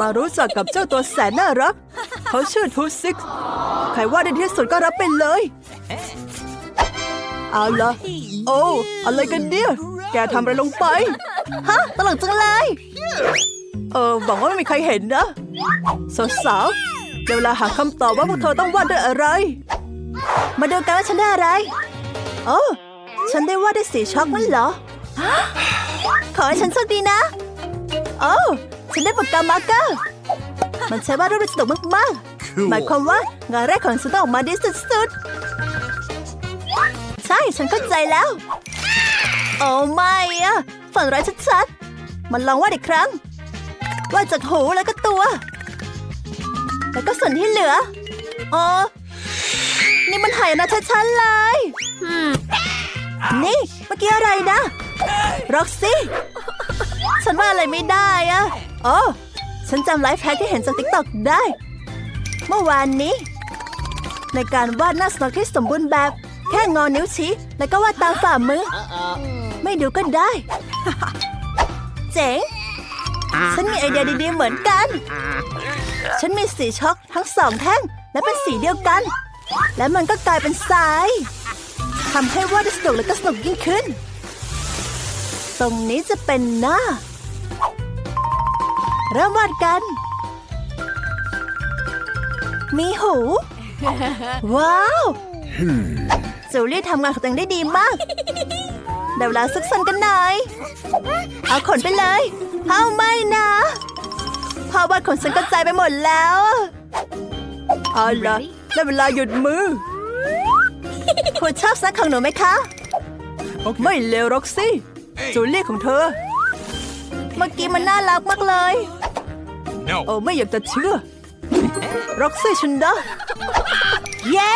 มารู้จักกับเจ้าตัวแสนน่ารัก เขาชื่อทูซิกใครว่าได้ที่สุดก็รับไปเลย เอาละโอ้อะไรกันเนี่ย แกทำอะไรลงไป ฮะตลกจังเลย เออหวังว่าไม่มีใครเห็นนะสาวๆเดี๋ยวเวลาหาคำตอบว่าพวกเธอต้องวาดด้วยอะไร มาดูกันว่าฉันได้อะไรโอ้ฉันได้วาดด้วยสีช็อกนั่นเหรอขอให้ฉันโชคดีนะ โอ้ ฉันได้ปากกามาร์กเกอร์ มันใช้วาดรูปได้สนุกมากๆ หมายความว่างานแรกของฉันต้องออกมาดีสุดๆ ใช่ฉันเข้าใจแล้ว โอ้ไม่อะฝันร้ายชัดๆ มันลองวาดอีกครั้งวาดจากหูแล้วก็ตัว แล้วก็ส่วนที่เหลืออ๋อนี่มันหายนะชัดๆเลยนี่เมื่อกี้อะไรนะร็อกซี่ ฉันว่าอะไรไม่ได้อะ โอ้ฉันจำไลฟ์แพ็กที่เห็นจากติ๊กต็อกได้ เมื่อวานนี้ ในการวาดหน้าสน็อกที่สมบูรณ์แบบ แค่งอนิ้วชี้ แล้วก็วาดตามฝ่ามือ ไม่ดูก็ได้ เจ๋ง ฉันมีไอเดียดีๆเหมือนกัน ฉันมีสีช็อกทั้งสองแท่ง และเป็นสีเดียวกัน และมันก็กลายเป็นทรายทำให้วาดได้สนุกและก็สนุกยิ่งขึ้น ตรงนี้จะเป็นหน้า เริ่มวาดกัน มีหู ว้าวจูเลียทำงานของตัวเองได้ดีมากเดี๋ยวเวลาซึกซันกันหน่อย เอาขนไปเลย เอาไม่นะภาพวาดของฉันกระจายไปหมดแล้วเอาละได้เวลาหยุดมือคุณชอบซักของหนูไหมคะ ไม่เลวหรอกสิจูเลียของเธอ เมื่อกี้มันน่ารักมากเลย No. โอ้ไม่อยากจะเชื่อร็อกซี่ชันดะเย้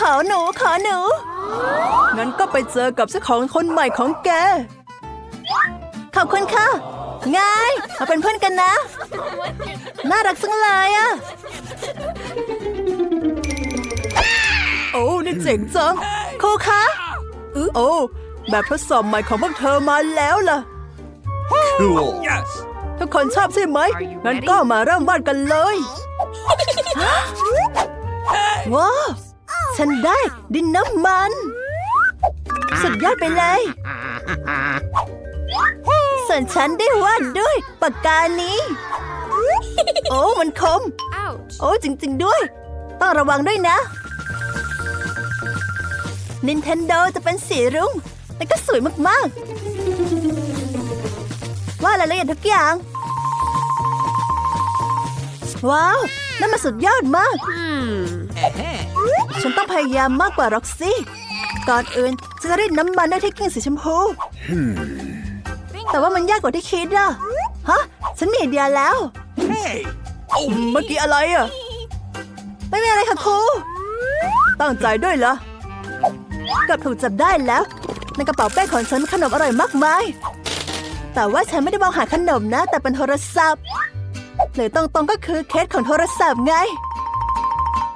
ขอหนูขอหนู งั้นก็ไปเจอกับเจ้าของคนใหม่ของแก ขอบคุณค่ะไงมาเป็นเพื่อนกันนะ น่ารักจังเลยอะโอ้นี่เจ๋งจังครูคะโอ้ แบบทดสอบใหม่ของพวกเธอมาแล้วล่ะ Cool. Yes. ทุกคนชอบใช่ไหมงั้นก็มาเริ่มวาดกันเลยว้าวฉันได้ดินน้ำมัน สุดยอดไปเลย ส่วนฉันได้วาดด้วยปากกานี้ โอ้มันคม Ouch. โอ้จริง ๆด้วย ต้องระวังด้วยนะ Nintendo จะเป็นสีรุ้งและก็สวยมาก ๆ ว่าดรายละเอียดทุกอย่าง ว้าว นั่นมันสุดยอดมาก ฉันต้องพยายามมากกว่าร็อกซี่ ก่อนอื่นจะได้น้ำมันด้วยที่กิ่งสีชมพู แต่ว่ามันยากกว่าที่คิดอะฮะ ฉันมีไอเดียแล้ว Hey. เมื่อกี้อะไรอะไม่มีอะไรค่ะครู ตั้งใจด้วยเหรอเกับถูกจับได้แล้ว ในกระเป๋าเป้ของฉันมีขนมอร่อยมากมาย แต่ว่าฉันไม่ได้มองหาขนมนะ แต่เป็นโทรศัพท์หรือตรงๆก็คือเคสของโทรศัพท์ไง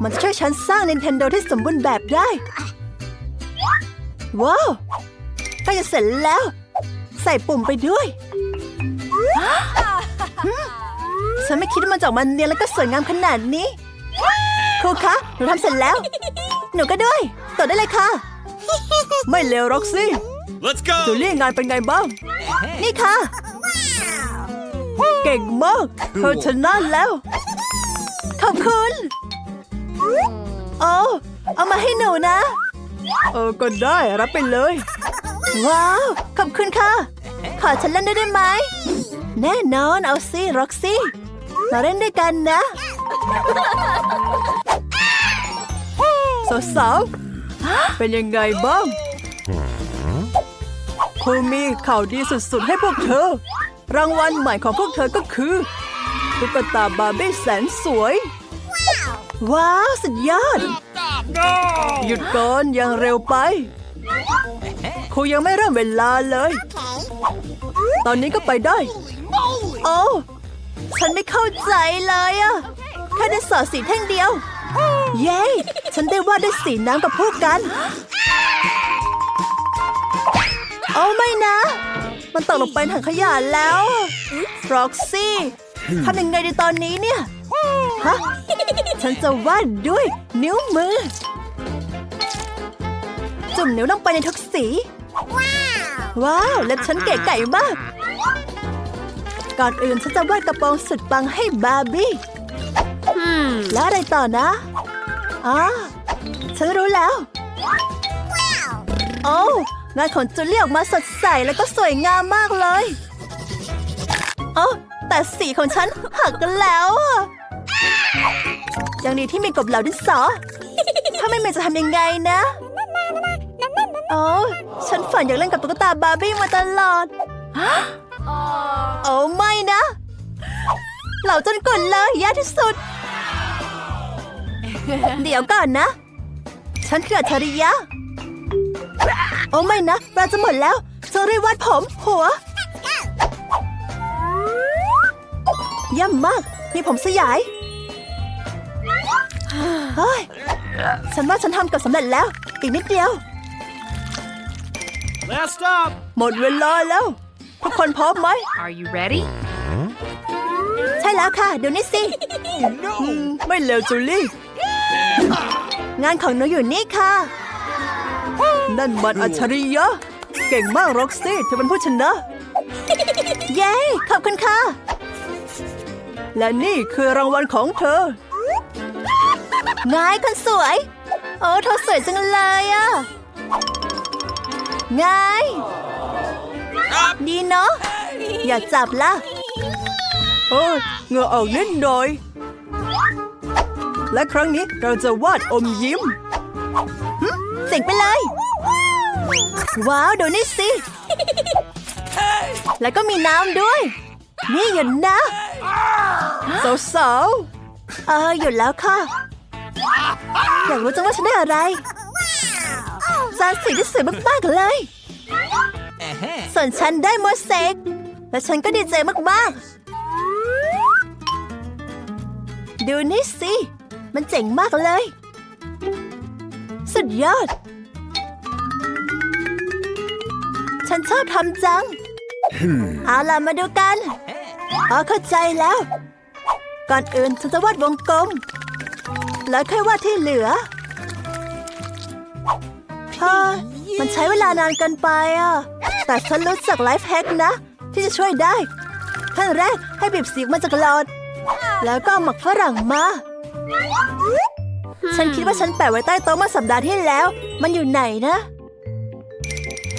มันจะช่วยฉันสร้าง Nintendo ที่สมบูรณ์แบบได้ ว้าวใกล้จะเสร็จแล้ว ใส่ปุ่มไปด้วย ฉันไม่คิดว่ามันจะออกมาเนียนแล้วก็สวยงามขนาดนี้ครูคะหนูทำเสร็จแล้ว หนูก็ด้วยต่อได้เลยค่ะ ไม่เลวร็อกซี่ Let's จู go. เลี่ยงานเป็นไงบ้าง นี่ค่ะ เก่งมากเธอชนะแล้ว ขอบคุณ โอ้เอามาให้หนูนะ เออ ก็ได้รับไปเลย ว้าว ขอบคุณค่ะ ขอฉันเล่นด้วยได้ไหม แน่นอนเอาสิร็อกซี่ มาเล่นด้วยกันนะ สาวๆเป็นยังไงบ้าง ครูมีข่าวดีสุดๆ ให้พวกเธอ รางวัลใหม่ของพวกเธอก็คือ ตุ๊กตาบาร์บี้แสนสวย ว้าว สุดยอด No. หยุดก่อนยังเร็วไปครูยังไม่เริ่มเวลาเลย ตอนนี้ก็ไปได้ โอ้ฉันไม่เข้าใจเลยอะแค่ได้สอดสีแท่งเดียว เย้ ฉันได้วาดด้วยสีน้ำกับพวกกัน โอ้ไม่นะ มันตกลงไปในถังขยะแล้วฟร็อกซี่ทำยังไงในตอนนี้เนี่ย ฮะ ฉันจะวาดด้วยนิ้วมือ จุ่มนิ้วลงไปในทุกสี ว้าว และฉันเก๋ไก่มาก ก่อนอื่นฉันจะวาดกระโปรงสุดปังให้บาร์บี้แล้วอะไรต่อนะอ๋อฉันรู้แล้ว โอ้ งานของจูเลี่ออกมาสดใสแล้วก็สวยงามมากเลยเอ้าแต่สีของฉันหักกันแล้วอะยังดีที่มีกบเหล่าดินสอ ถ้าไม่มีจะทำยังไงนะโอ้ฉันฝันอยากเล่นกับตุ๊กตาบาร์บี้มาตลอดโอ้ไม่นะ เหล่าจนกดเลยแย่ที่สุด เดี๋ยวก่อนนะ ฉันคืออัจฉริยะ โอ้ไม่นะเราจะหมดแล้วจะรีบวาดผม หัวเย่ำมาก มีผมสยายเฮ้ยฉันว่าฉันทำเกับสำเร็จแล้ว อีกนิดเดียว Last stop. หมดเวลาแล้ว ทุกคนพร้อมไหม Are you ready? ใช่แล้วค่ะ เดี๋ยวนี้สิ Oh อืม no. ไม่เร็วจูลี่ งานของหนูอยู่นี่ค่ะ นั่นมันอัจฉริยะ เก่งมากร็อกซี่เธอเป็นผู้ชนะ เย้ ขอบคุณค่ะ และนี่คือรางวัลของเธอไงคนสวย โอ้เธอสวยจังเลยอะไงดีเนาะ อยากจับละโอ้ยเหงื่อออกนิดหน่อย และครั้งนี้เราจะวาดอมยิ้มหึ เจ๋งไปเลย ว้าว ดูนี่สิ แล้วก็มีน้ำด้วย นี่หยุดนะสาวๆเออหยุดแล้วค่ะ อยากรู้จังว่าฉันได้อะไรจานสีที่สวยมากๆเลย ส่วนฉันได้โมเสกและฉันก็ดีใจมากๆ ดูนี่สิ มันเจ๋งมากเลย สุดยอด ฉันชอบทำจัง เอาล่ะมาดูกันอ๋อเข้าใจแล้ว ก่อนอื่นฉันจะวาดวงกลม แล้วค่อยวาดที่เหลือเฮ้ยมันใช้เวลานานเกินไปอะ แต่ฉันรู้จักไลฟ์แฮกนะ ที่จะช่วยได้ ขั้นแรกให้บีบสีออกมาจากหลอด แล้วก็เอาหมักฝรั่งมา ฉันคิดว่าฉันแปะไว้ใต้โต๊ะเมื่อสัปดาห์ที่แล้ว มันอยู่ไหนนะ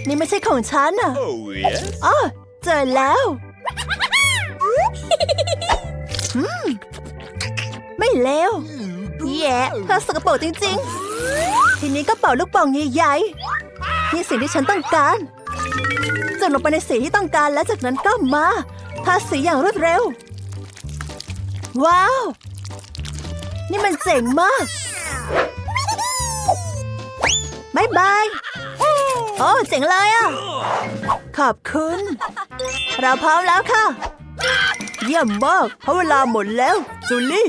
นี่ไม่ใช่ของฉันอะ Oh yes. อ๋อเจอแล้ว อืม ไม่เลวแย่เธอสกปรกจริง ๆ ทีนี้ก็เป่าลูกโป่องใหญ่ๆนี่สิ่งที่ฉันต้องการจุดลงไปในสีที่ต้องการแล้วจากนั้นก็มาทาสีอย่างรวดเร็ว ว้าว นี่มันเจ๋งมากบายบาย โอ้เจ๋งเลยอะ ขอบคุณ เราพร้อมแล้วค่ะ เยี่ยมมากเพราะเวลาหมดแล้ว จูลี่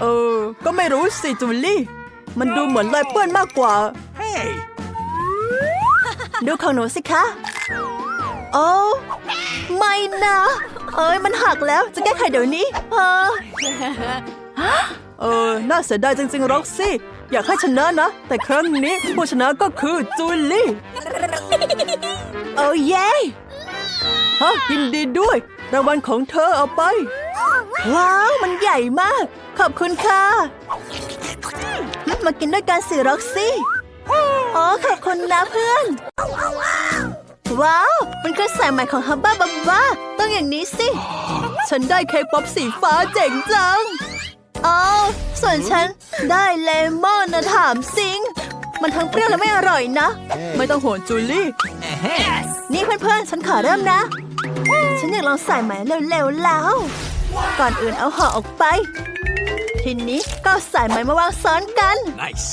เออ ก็ไม่รู้สิ จูลี่ มันดูเหมือนรอยเปื้อนมากกว่า Hey. ดูของหนูสิคะ โอ้ไม่นะ เอ้ยมันหักแล้วจะแก้ไขเดี๋ยวนี้ เออเออน่าเสียดายจริงๆร็อกซี่ อยากให้ชนะนะ แต่ครั้งนี้ผู้ชนะก็คือจูลี่โอ้เย้ฮะยินดีด้วย รางวัลของเธอเอาไป ว้าว มันใหญ่มาก ขอบคุณค่ะหึมากินด้วยกันสิร็อกซี่อ๋อขอบคุณนะเพื่อน ว้าว มันคือสายใหม่ของฮับบ้าบับบ้าต้องอย่างนี้สิ ฉันได้เค้กป๊อปสีฟ้าเจ๋งจัง อ๋อส่วนฉันได้เลมอนนะถามซิง มันทั้งเปรี้ยวและไม่อร่อยนะ ไม่ต้องห่วงจูลี่ นี่เพื่อนๆ ฉันขอเริ่มนะ ฉันอยากลองใส่ใหม่เร็วๆแล้ว ก่อนอื่นเอาห่อออกไป ทีนี้ก็เอาสายไหมมาวางซ้อนกัน Nice.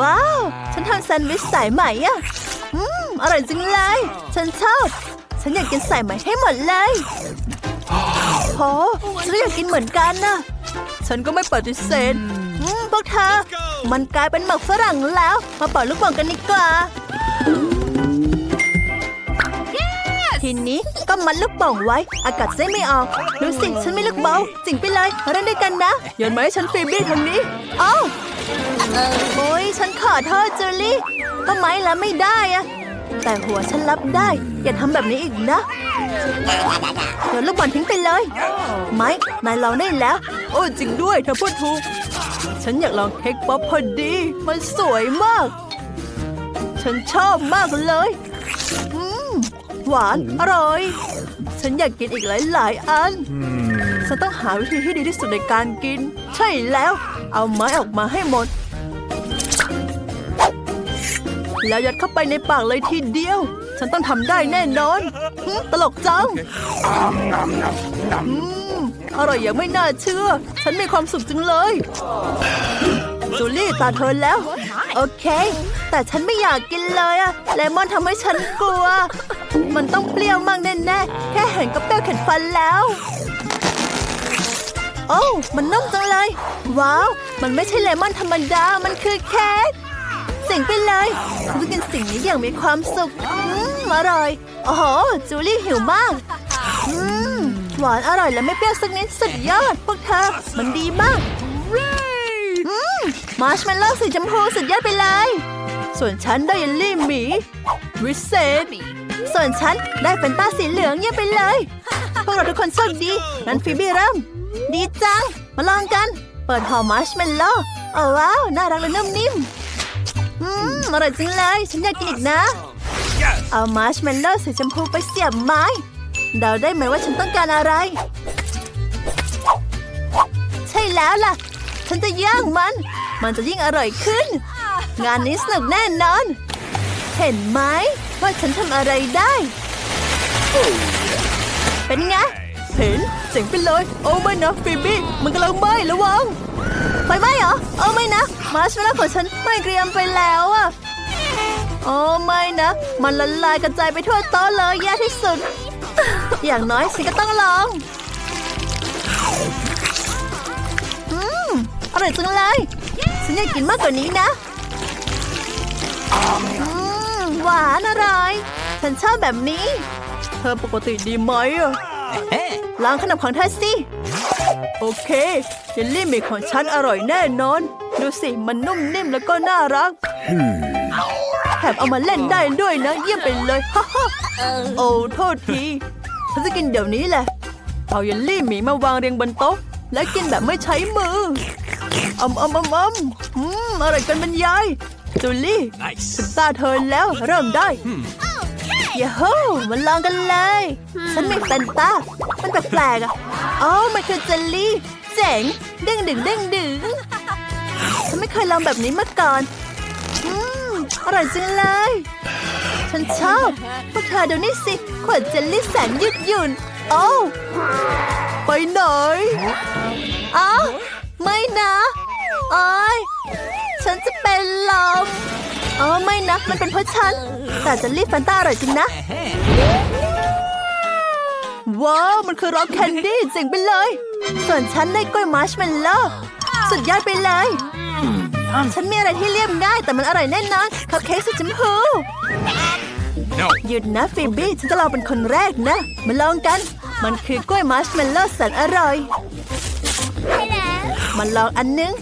ว้าว ฉันทำแซนด์วิชสายไหมอะอืม อร่อยจริงเลย ฉันชอบ ฉันอยากกินสายไหมให้หมดเลยโห ฉันก็อยากกินเหมือนกันนะฉันก็ไม่ปฏิเสธอืมพวกเธอ มันกลายเป็นหมักฝรั่งแล้ว มาเป่าลูกโป่งกันดีกว่าทีทีนี้ก็มัดลูกโป่งไว้ อากาศจะได้ไม่ออก ดูสิ ฉันไม่ลูกเบาจิงไปเลยมาเล่นด้วยกันนะโยนมาให้ฉันฟีบี้ทางนี้อ้าวโอ้ยฉันขอโทษจูลี่ทำไมล่ะไม่ได้อะแต่หัวฉันรับได้ อย่าทำแบบนี้อีกนะโยนลูกบอลทิ้งไปเลย ไม้นายลองได้แล้ว โอ้จริงด้วยเธอพูดถูก ฉันอยากลองเค้กป๊อปพอดี มันสวยมาก ฉันชอบมากเลยอืมหวาน อร่อย ฉันอยากกินอีกหลาย ๆ อัน ฉันต้องหาวิธีที่ดีที่สุดในการกิน ใช่แล้ว เอาไม้ออกมาให้หมด แล้วยัดเข้าไปในปากเลยทีเดียว ฉันต้องทำได้แน่นอนหึตลกจังอืมอร่อยอย่างไม่น่าเชื่อ ฉันมีความสุขจังเลย จูลี่ตาเธอแล้ว โอเค แต่ฉันไม่อยากกินเลยอะเลมอนทำให้ฉันกลัว มันต้องเปรี้ยวมากแน่ๆ แค่เห็นก็เปรี้ยวเข็นฟันแล้ว โอ้วมันนุ่มจังเลย ว้าว มันไม่ใช่เลมอนธรรมดา มันคือเค้ก สิ่งไปเลยฉันจะกินสิ่งนี้อย่างมีความสุขอืมอร่อย โอ้โห จูลี่หิวมาก อืม หวานอร่อยและไม่เปรี้ยวสักนิดสุดยอด พวกเธอ มันดีมากอืมมาร์ชเมลโล่สีชมพูสุดยอดไปเลย ส่วนฉันได้เยลลี่หมี วิเศษ ส่วนฉันได้เป็นต้าสีเหลืองเยี่ยมไปเลย พวกเราทุกคนโชคดีงั้นฟีบี้เริ่ม ดีจัง มาลองกัน เปิดห่อมาร์ชเมลโล่โอ้ว้าว น่ารักและนุ่มนิ่ม อืมอร่อยจริงเลย ฉันอยากกินอีกนะ Yes. เอามาร์ชเมลโล่สีชมพูไปเสียบไม้เดาได้ไหมว่าฉันต้องการอะไร ใช่แล้วล่ะ ฉันจะย่างมัน มันจะยิ่งอร่อยขึ้น งานนี้สนุกแน่นอน เห็นไหมว่าฉันทำอะไรได้ เป็นไง เห็นเจ๋งไปเลย โอ้ไม่นะฟิบี้มันกำลังไหม้ระวัง ไฟไหม้เหรอโอ้ไม่นะ มาร์ชเมลโล่ของฉันไหม้เกรียมไปแล้วอะโอ้ไม่นะ มันละลายกระจายไปทั่วโต๊ะเลยแย่ที่สุด อย่างน้อยฉันก็ต้องลองอืมอร่อยจังเลย ฉันอยากกินมากกว่านี้นะอืมหวานอร่อยฉันชอบแบบนี้ เธอปกติดีไหมอะ Eh. ลองขนมของเธอสิ โอเค เยลลี่หมีของฉันอร่อยแน่นอน ดูสิมันนุ่มนิ่มแล้วก็น่ารักแถมเอามาเล่นได้ด้วยนะ เยี่ยมไปเลยฮ่าฮ่าโอ้โทษทีฉันจะกินเดี๋ยวนี้แหละ เอาเยลลี่หมีมาวางเรียงบนโต๊ะ และกินแบบไม่ใช้มืออมอมอมอมอืมอร่อยกันบรรยายจูลี่ Nice. ถึงตาเธอแล้วเริ่มได้อย่าฮู้มันลองกันเลย ฉันมีแฟนตา มันแปลกๆอะอ๋อมันคือเจลลี่ เจ๋งเด้งดึงเด้งดึงฉันไม่เคยลองแบบนี้มาก่อนอืมอร่อยจังเลย ฉันชอบพวกเธอดูนี่สิ ขวดเจลลี่แสนยืดหยุ่น โอ้ไปไหนอ๋อไม่นะโอ้ยฉันจะเป็นลมอ๋อไม่นะ มันเป็นเพราะฉัน แต่เจลลี่แฟนต้าอร่อยจริงนะ ว้าว มันคือร็อกแคนดี้เจ๋งไปเลย ส่วนฉันได้กล้วยมาร์ชเมลโล่สุดยอดไปเลย ฉันมีอะไรที่เรียบง่ายแต่มันอร่อยแน่นอนคัพเค้กสีชมพู No. หยุดนะฟิบี้ฉันจะลองเป็นคนแรกนะ มาลองกัน มันคือกล้วยมาร์ชเมลโล่แสนอร่อยมาลองอันนึง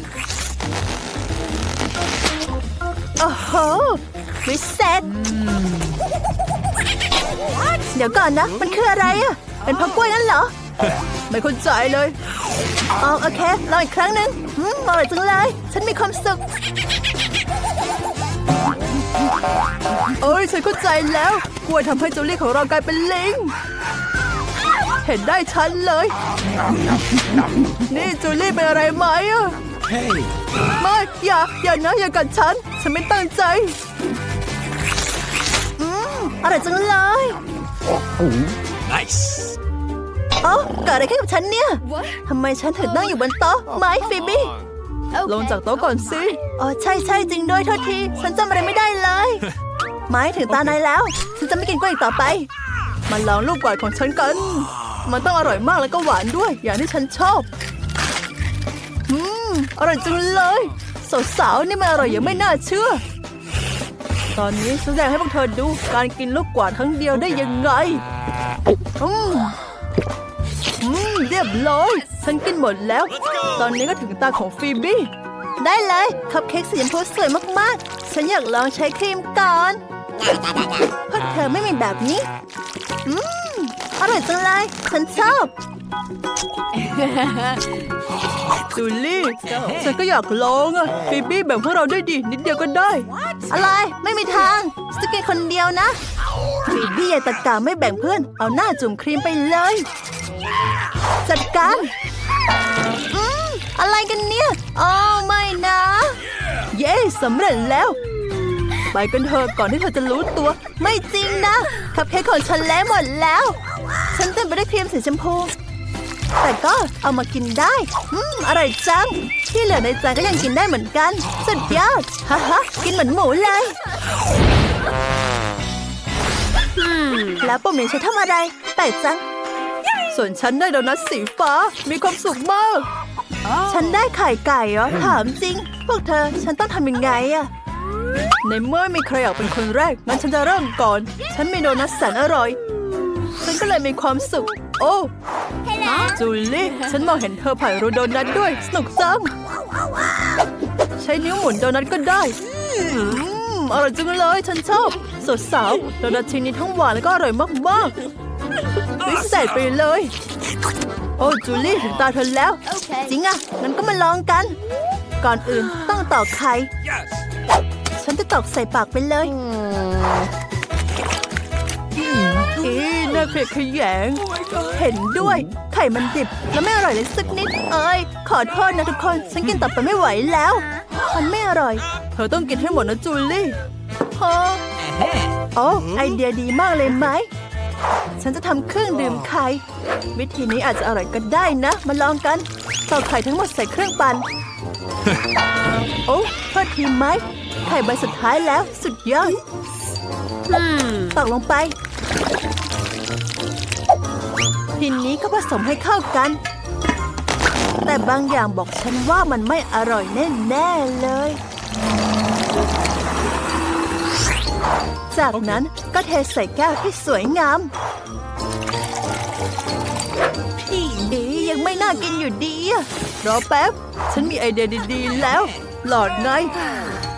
โอ้โหวิเศษเดี๋ยวก่อนนะ มันคืออะไรอะ เป็นพักกล้วยนั่นเหรอ ไม่เข้าใจเลยอ๋อโอเคลองอีกครั้งหนึ่งอืมอร่อยจังเลย ฉันมีความสุขเอ้ยฉันเข้าใจแล้วกล้วยทำให้จูลี่ของเรากลายเป็นลิง เห็นได้ชัดเลย นี่จูลี่เป็นอะไรไหมอะ Hey. ไม่อย่า อย่านะอย่ากัดฉัน ฉันไม่ตั้งใจ อืมอร่อยจังเลย Nice. เอ้าเกิดอะไรขึ้นกับฉันเนี่ยทำไมฉันถึงนั่งอยู่บนโต๊ะไม้ฟิบี้ลงจากโต๊ะก่อนสิอ๋อใช่ใช่จริงด้วยโทษที ฉันจำอะไรไม่ได้เลย ไม้ถึงตานายแล้ว ฉันจะไม่กินกล้วยอีกต่อไป มาลองลูกกวาดของฉันกัน มันต้องอร่อยมากแล้วก็หวานด้วย อย่างที่ฉันชอบอืมอร่อยจังเลยสาวๆนี่มันอร่อยอย่างไม่น่าเชื่อ ตอนนี้แสดงให้พวกเธอดูการกินลูกกวาดครั้งเดียวได้ยังไง อืมอืมเรียบร้อยฉันกินหมดแล้ว ตอนนี้ก็ถึงตาของฟีบี้ ได้เลยคัพเค้กสีชมพูสวยมากๆ ฉันอยากลองใช้ครีมก่อนพวกเธอไม่มีแบบนี้ อืม อร่อยจังเลย ฉันชอบ จูลี่ฉันก็อยากลองอะฟีบี้แบ่งพวกเราด้วยดินิดเดียวก็ได้ อะไรไม่มีทางฉันจะกินคนเดียวนะฟีบี้อย่าตะกาไม่แบ่งเพื่อน เอาหน้าจุ่มครีมไปเลย จัดการอืมอะไรกันเนี่ยอ๋อไม่นะ เย้สำเร็จแล้ว ไปกันเถอะก่อนที่เธอจะรู้ตัว ไม่จริงนะคัพเค้กของฉันแล้วหมดแล้ว ฉันเต็มไปด้วยครีมสีชมพู แต่ก็เอามากินได้ อืม อร่อยจัง ที่เหลือในจานก็ยังกินได้เหมือนกัน สุดยอด ฮ่าฮ่ากินเหมือนหมูเลย แล้วปุ่มนี้ใช้ทำอะไร แปลกจัง ส่วนฉันได้โดนัทสีฟ้า มีความสุขมาก ฉันได้ไข่ไก่เหรอ ถามจริง พวกเธอ ฉันต้องทำยังไงอะในเมื่อไม่มีใครอยากเป็นคนแรก งั้นฉันจะเริ่มก่อน ฉันมีโดนัทแสนอร่อย ฉันก็เลยมีความสุข โอ้ จูลี่ ฉันมองเห็นเธอผ่านรูโดนัทด้วย สนุกจัง ใช้นิ้วหมุนโดนัทก็ได้อืมอร่อยจังเลย ฉันชอบ สดสาวโดนัทชิ้นนี้ทั้งหวานแล้วก็อร่อยมากๆพิเศษไปเลย โอ้จูลี่ถึงตาเธอแล้ว จริงอะงั้นก็มาลองกัน ก่อนอื่นต้องตอกไข่ Yes. ฉันจะตอกใส่ปากไปเลย อีน่าเกลียดขยง เห็นด้วย ไข่มันดิบ แล้วไม่อร่อยเลยสักนิด เอ้ย ขอโทษนะทุกคน ฉันกินต่อไปไม่ไหวแล้ว มันไม่อร่อย เธอต้องกินให้หมดนะจูลี่ฮะโอ้ไอเดียดีมากเลยไหม ฉันจะทำเครื่องดื่มไข่ วิธีนี้อาจจะอร่อยก็ได้นะ มาลองกันตอกไข่ทั้งหมดใส่เครื่องปั่น โอ้โทษทีไหม ไข่ใบสุดท้ายแล้วสุดยอดตอกลงไป ทีนี้ก็ผสมให้เข้ากัน แต่บางอย่างบอกฉันว่ามันไม่อร่อยแน่ๆเลย จากนั้นก็เทใส่แก้วที่สวยงามดียังไม่น่ากินอยู่ดีรอแป๊บ ฉันมีไอเดียดีๆแล้ว หลอดไง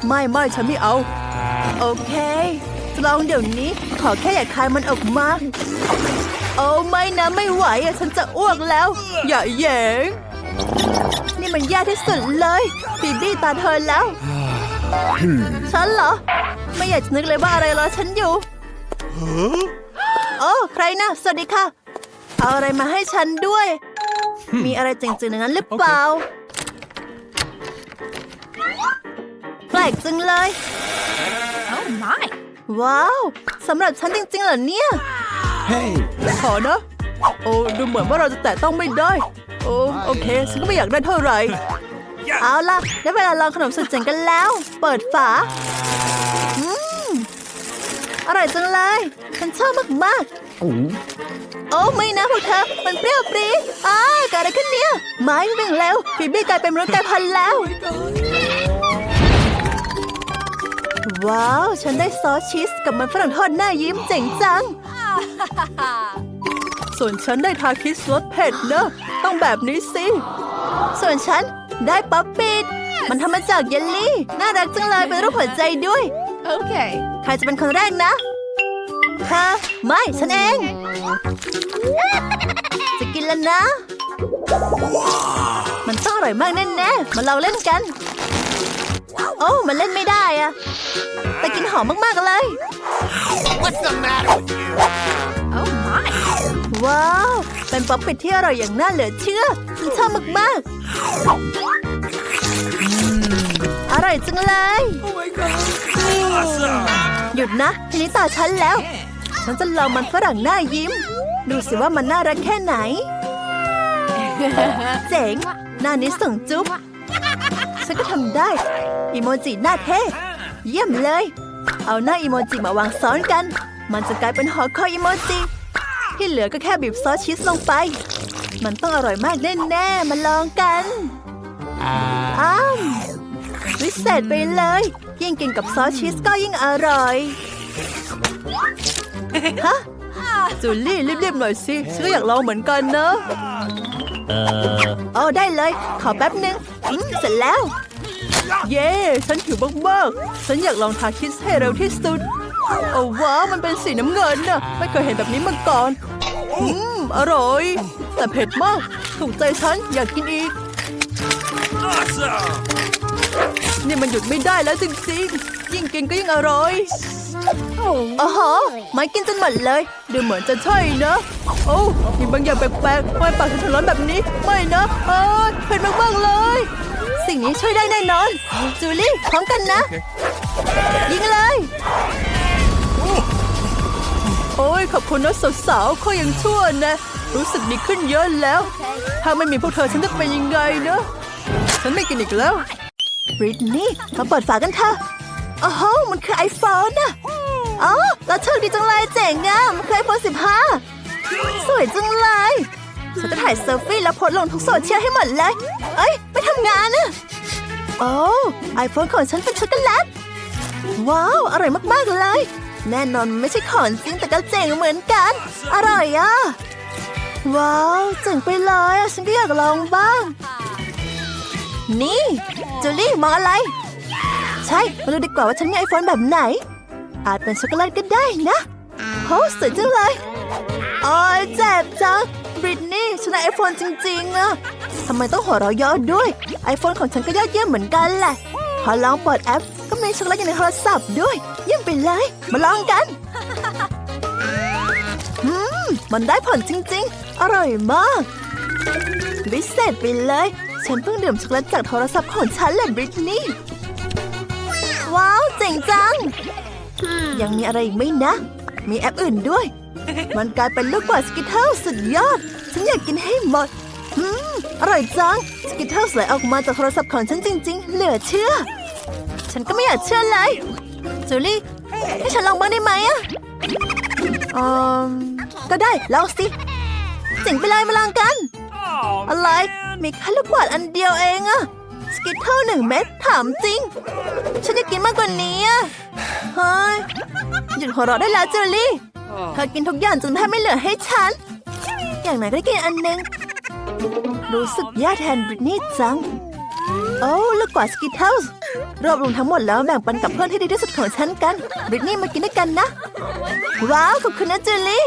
ไม่ไม่ฉันไม่เอา โอเค ลองเดี๋ยวนี้ ขอแค่อย่าคายมันออกมา โอ้ไม่นะไม่ไหวอะฉันจะอ้วกแล้ว อย่าแหยง นี่มันแย่ที่สุดเลยฟีบี้ตาเธอแล้ว ฉันเหรอ ไม่อยากจะนึกเลยว่าอะไรรอฉันอยู่โอ้ใครนะสวัสดีค่ะ เอาอะไรมาให้ฉันด้วย มีอะไรจริงๆในนั้นหรือเปล่าแปลกจังเลย Oh my! ว้าว สำหรับฉันจริงๆเหรอเนี่ย Hey. ขอนะ โอ้ดูเหมือนว่าเราจะแตะต้องไม่ได้ โอ้โอเคฉันก็ไม่อยากได้เท่าไหร่ Yes. เอาล่ะได้เวลาลองขนมสุดเจ๋งกันแล้ว เปิดฝาอืมอร่อยจังเลยฉันชอบมากๆโอ้ไม่นะพวกเธอมันเปรี้ยวปรี๊ดอ้าเกิดอะไรขึ้นเนี่ยไม้วิ่งแล้วฟีบี้กลายเป็นมนุษย์กลายพันธุ์แล้ว ว้าว ฉันได้ซอสชีสกับมันฝรั่งทอดหน้ายิ้มเจ๋งจัง ส่วนฉันได้ทาคิสรสเผ็ดเนอะ ต้องแบบนี้สิ ส่วนฉันได้ป๊อปปิด มันทำมาจากเยลลี่ น่ารักจังเลยเป็นรูปหัวใจด้วย Okay. ใครจะเป็นคนแรกนะค่ะไม่ ฉันเอง จะกินแล้วนะ มันต้องอร่อยมากแน่ๆมาลองเล่นกัน โอ้มันเล่นไม่ได้อะแต่กินหอมมากๆเลย What's the matter with you? ว้าว เป็นป๊อปปิดที่อร่อยอย่างน่าเหลือเชื่อฉันชอบมากๆอร่อยจังเลย หยุดนะทีนี้ตาฉันแล้ว ฉันจะลองมันฝรั่งหน้ายิ้ม ดูสิว่ามันน่ารักแค่ไหน เจ๋ง หน้านี้ส่งจุ๊บ ฉันก็ทำได้ อีโมจิหน้าเท่เยี่ยมเลย เอาหน้าอีโมจิมาวางซ้อนกัน มันจะกลายเป็นหอคอยอีโมจิ ที่เหลือก็แค่บีบซอสชีสลงไป มันต้องอร่อยมากแน่ๆมาลองกันอ้าววิเศษไปเลย ยิ่งกินกับซอสชีสก็ยิ่งอร่อยฮะจูลี่รีบๆหน่อยสิฉันก็อยากลองเหมือนกันนะ Uh. โอ้ได้เลย ขอแป๊บหนึ่งอืมเสร็จแล้ว เย้ ฉันหิวมากๆ ฉันอยากลองทาคิสให้เร็วที่สุด โอ้ว้าวมันเป็นสีน้ำเงินน่ะ ไม่เคยเห็นแบบนี้มาก่อน อืม อร่อย แต่เผ็ดมาก ถูกใจฉัน อยากกินอีก Awesome. นี่มันหยุดไม่ได้แล้วจริงๆ ยิ่งกินก็ยิ่งอร่อย Oh, อ๋อฮะไม่กินจนหมดเลย ดูเหมือนจะใช่นะ โอ้มีบางอย่างแปลกๆทำไมปากฉันร้อนแบบนี้ ไม่นะเอ้ยเผ็ดมากๆเลย สิ่งนี้ช่วยได้แน่นอน จูลี่พร้อมกันนะ ยิงเลย โอ้ยขอบคุณนะสาวๆเขายังชั่วนะ รู้สึกดีขึ้นเยอะแล้ว ถ้าไม่มีพวกเธอฉันจะเป็นยังไงนะฉันไม่กินอีกแล้วบริตนี่มาเปิดฝากันเถอะโอ้โหมันคือไอโฟนนะอ๋อเราโชคดีจังเลยเจ๋งอะมันคือไอโฟน15สวยจังเลยฉันจะถ่ายเซลฟี่แล้วโพสลงทุกโซเชียลให้หมดเลย เอ้ยไม่ทำงานนะโอ้ไอโฟนของฉันเป็นช็อกโกแลตว้าว อร่อยมาก ๆ เลย แน่นอนไม่ใช่ของจริงแต่ก็เจ๋งเหมือนกัน อร่อยอะ ว้าวเจ๋งไปเลยฉันก็อยากลองบ้าง นี่จูลี่มองอะไร ใช่มาดูดีกว่าว่าฉันมีไอโฟนแบบไหน อาจเป็นช็อกโกแลตก็ได้นะโหสวยจังเลยโอ้ยเจ็บจังบริตนี่ฉันไอโฟนจริงๆอะทำไมต้องหัวเราะเยอะด้วย ไอโฟนของฉันก็ยอดเยี่ยมเหมือนกันแหละ พอลองเปิดแอป มีช็อกโกแลตอยู่ในโทรศัพท์ด้วยเยี่ยมไปเลย มาลองกันอืมมันได้ผลจริงๆ อร่อยมากวิเศษไปเลย ฉันเพิ่งดื่มช็อกโกแลตจากโทรศัพท์ของฉันแหละบริตนี่ว้าว เจ๋งจัง ยังมีอะไรอีกไหมนะ มีแอปอื่นด้วย มันกลายเป็นลูกบอลสกิทเทิลสุดยอด ฉันอยากกินให้หมดอืมอร่อยจัง สกิทเทิลไหลออกมาจากโทรศัพท์ของฉันจริง ๆ เหลือเชื่อ ฉันก็ไม่อยากเชื่อเลยจูลี่ให้ฉันลองบ้างได้ไหมอะอืมก็ได้ลองสิเจ๋งไปเลยมาลองกัน อะไร มีแค่ลูกบอลอันเดียวเองอะสกิทเทิลหนึ่งเม็ดถามจริง ฉันจะกินมากกว่านี้อะเฮ้ยหยุดหัวเราะได้แล้วจูลี่เธอกินทุกอย่างจนแทบไม่เหลือให้ฉัน อย่างไหนก็ได้กินอันหนึง รู้สึกแย่แทนบริตนี่จัง โอ้ลูกกว่าสกิทเทิล รวบรวมทั้งหมดแล้วแบ่งปันกับเพื่อนที่ดีที่สุดของฉันกันบริตนี่มากินด้วยกันนะ ว้าวขอบคุณนะจูลี่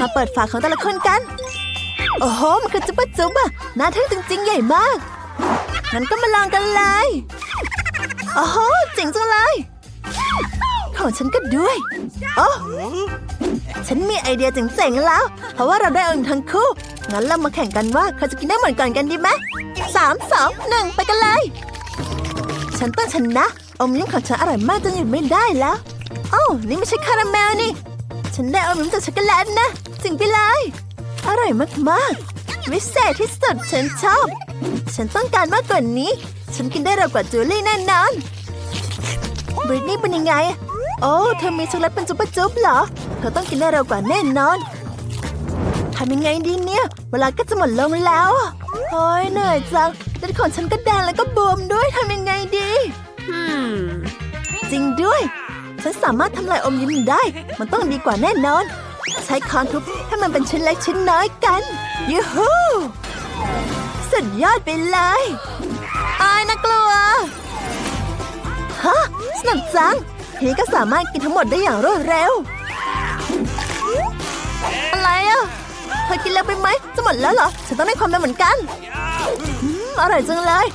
มาเปิดฝาของแต่ละคนกัน โอ้โห มันคือจุ๊บะจุ๊บอะน่าทึ่งจริง ๆ ใหญ่มากงั้นก็มาลองกันเลย โอ้โหเจ๋งจังเลย ของฉันก็ด้วย โอ้ฉันมีไอเดียเจ๋งๆแล้ว เพราะว่าเราได้เอิงทั้งคู่ งั้นเรามาแข่งกันว่าใครจะกินได้เหมือนกันกันดีไหมสามสองหนึ่งไปกันเลย ฉันต้องชนะ อมยิ้มของฉันอร่อยมากจนหยุดไม่ได้แล้วโอ้าวนี่ไม่ใช่คาราเมลนี่ ฉันได้อมยิ้มจากช็อกโกแลตนะจริงไปเลย อร่อยมากๆวิเศษที่สุดฉันชอบ ฉันต้องการมากกว่านี้ ฉันกินได้เร็วกว่าจูลี่แน่นอนบริตนี่เป็นยังไง โอ้เธอมีช็อกโกแลตเป็นจุ๊บจุ๊บเหรอ เธอต้องกินได้เร็วกว่าแน่นอนทำยังไงดีเนี่ย เวลาก็จะหมดลงแล้วอะโอ้ยเหนื่อยจังเลือดของฉันก็แดงแล้วก็บวมด้วยทำยังไงดี Hmm. จริงด้วย ฉันสามารถทำลายอมยิ้มได้ มันต้องดีกว่าแน่นอน ใช้ค้อนทุบให้มันเป็นชิ้นเล็กชิ้นน้อยกันยูฮูสุดยอดไปเลยอายนะกลัว ฮะสนุกจังที นี้ก็สามารถกินทั้งหมดได้อย่างรวดเร็ว อะไรอะเธอกินแล้วไปไหมจะหมดแล้วเหรอ ฉันต้องได้ความเป็นเหมือนกันอร่อยจังเลย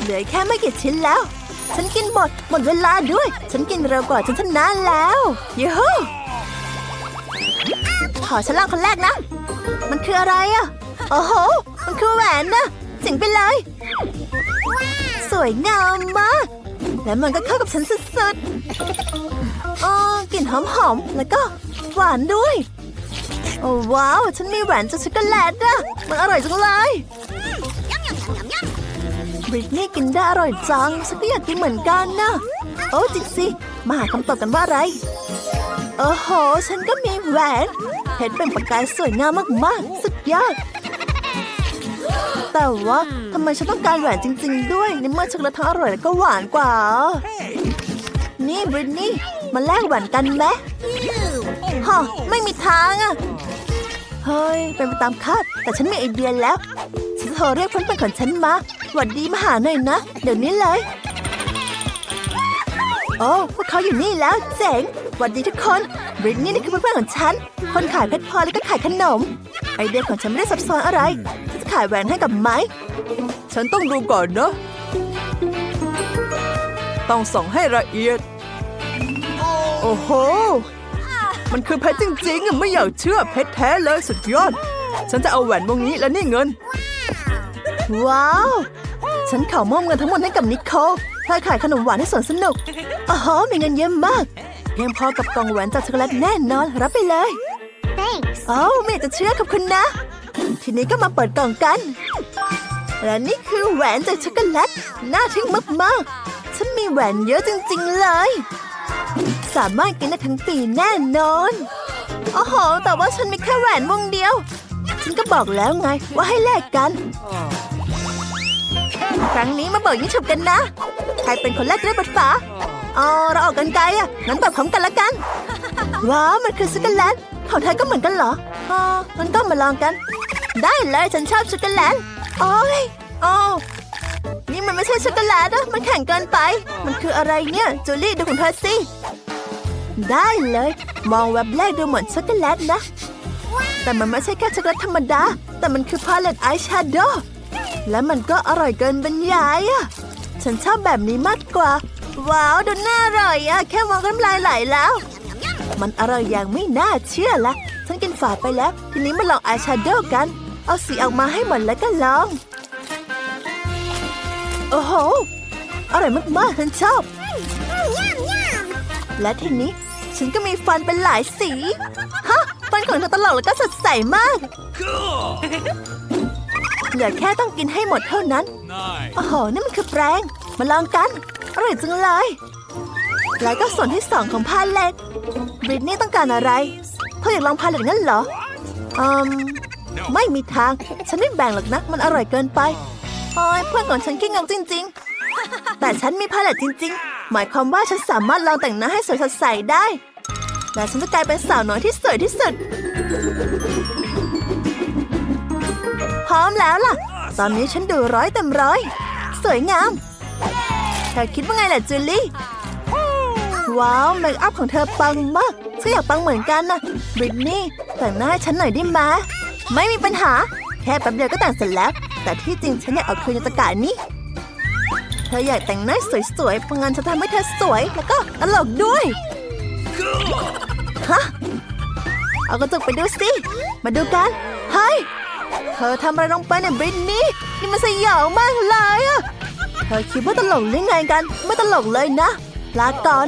เหลือแค่ไม่กี่ชิ้นแล้ว ฉันกินหมดหมดเวลาด้วย ฉันกินเร็วกว่าฉันชนะแล้วยูฮูขอฉันลองคนแรกนะ มันคืออะไรอะโอ้โห มันคือแหวนนะเจ๋งไปเลย สวยงามมาก และมันก็เข้ากับฉันสุดๆอ๋อกลิ่นหอมๆ แล้วก็หวานด้วย โอ้ว้าว ฉันมีแหวนจากช็อกโกแลตอะมันอร่อยจังเลยบริตนี่กินได้อร่อยจัง ฉันก็อยากกินเหมือนกันนะ โอ้จริงสิ มาหาคำตอบกันว่าอะไร โอ้โห ฉันก็มีแหวนเพชรเป็นประกายสวยงามมากๆ สุดยอด แต่ว่าทำไมฉันต้องการแหวนจริง ๆ ด้วยในเมื่อช็อกโกแลตทั้งอร่อยและก็หวานกว่า นี่บริตนี่มาแลกแหวนกันไหมฮะไม่มีทางอะเฮ้ย เป็นไปตามคาด แต่ฉันมีไอเดียแล้ว ฉันจะโทรเรียกเพื่อนๆของฉันมาหวัดดีมาหาหน่อยนะ เดี๋ยวนี้เลยโอ้พวกเขาอยู่นี่แล้วเจ๋งหวัดดีทุกคนบริตนี่นี่คือเพื่อนๆของฉัน คนขายเพชรพลอยแล้วก็ขายขนม ไอเดียของฉันไม่ได้ซับซ้อนอะไรฉันจะ ขายแหวนให้กับไม้ ฉันต้องดูก่อนนะ ต้องส่องให้ละเอียด โอ้โห มันคือเพชรจริงๆอะไม่อยากเชื่อเพชรแท้เลยสุดยอด ฉันจะเอาแหวนวงนี้และนี่เงิน ว้าว ฉันขอมอบเงินทั้งหมดให้กับนิโคลเธอขายขนมหวานให้สวนสนุกอ๋อมีเงินเยอะมากเพียงพอกับกล่องแหวนจากช็อกโกแลตแน่นอน รับไปเลย Thanks. โอ้าไม่อยากจะเชื่อขอบคุณนะ ทีนี้ก็มาเปิดกล่องกัน และนี่คือแหวนจากช็อกโกแลต น่าทึ่งมากๆ ฉันมีแหวนเยอะจริงๆเลย สามารถกินได้ทั้งปีแน่นอน โอ้โห แต่ว่าฉันมีแค่แหวนวงเดียว ฉันก็บอกแล้วไงว่าให้แลกกัน ครั้งนี้มาเบิกยิ่งฉุบกันนะ ใครเป็นคนแรกได้บัตรฟ้าอ๋อเราออกกันไกลอะ งั้นเปิดพร้อมกันละกัน ว้าว มันคือช็อกโกแลตของเธอก็เหมือนกันเหรอ อ๋องั้นก็มาลองกัน ได้เลยฉันชอบช็อกโกแลตโอ้ยโอ้นี่มันไม่ใช่ช็อกโกแลตอะมันแข็งเกินไป มันคืออะไรเนี่ยจูลี่ดูของเธอสิ ได้เลย มองแวบแรกดูเหมือนช็อกโกแลตนะ แต่มันไม่ใช่แค่ช็อกโกแลตธรรมดา แต่มันคือพาเลตอายแชโดว์และมันก็อร่อยเกินบรรยายอะฉันชอบแบบนี้มากกว่า ว้าวดูน่าอร่อยอะแค่มองก็น้ำลายไหลแล้ว มันอร่อยอย่างไม่น่าเชื่อละ ฉันกินฝาไปแล้ว ทีนี้มาลองอายแชโดว์กัน เอาสีออกมาให้หมดแล้วก็ลอง โอ้โห อร่อยมากๆฉันชอบ และทีนี้ฉันก็มีฟันเป็นหลายสี ฮะ ฟันของเธอตลกแล้วก็สดใสมาก Cool. เหลือแค่ต้องกินให้หมดเท่านั้น Nice. โอ้โห นี่มันคือแปรงมาลองกัน อร่อยจังเลย แล้วก็ส่วนที่สองของพาเลตบริตนี่ต้องการอะไร เธออยากลองพาเลตงั้นเหรออืม ไม่มีทาง ฉันไม่แบ่งหรอกนะ มันอร่อยเกินไปโอ้ยเพื่อนของฉันขี้เงาจริง ๆ แต่ฉันมีพาเลตจริง ๆ หมายความว่าฉันสามารถลองแต่งหน้าให้สวยสดใสได้ และฉันจะกลายเป็นสาวน้อยที่สวยที่สุด พร้อมแล้วล่ะ ตอนนี้ฉันดูร้อยเต็มร้อย สวยงาม เธอคิดว่าไงล่ะจูลี่ว้าวเมคอัพของเธอปังมากฉันอยากปังเหมือนกันนะบริตนี่แต่งหน้าให้ฉันหน่อยได้ไหม ไม่มีปัญหา แค่แป๊บเดียวก็แต่งเสร็จแล้ว แต่ที่จริงฉันอยากเอาคืนยตะกานี้ เธออยากแต่งหน้าสวยๆเพราะงั้นฉันทำให้เธอสวยแล้วก็ตลกด้วยฮะเอากระจกไปดูสิ มาดูกัน เฮ้ย เธอทำอะไรลงไปเนี่ยบริตนี่นี่มันสยองมากเลยอะเธอคิดว่าตลกหรือไงกัน ไม่ตลกเลยนะ ลาก่อน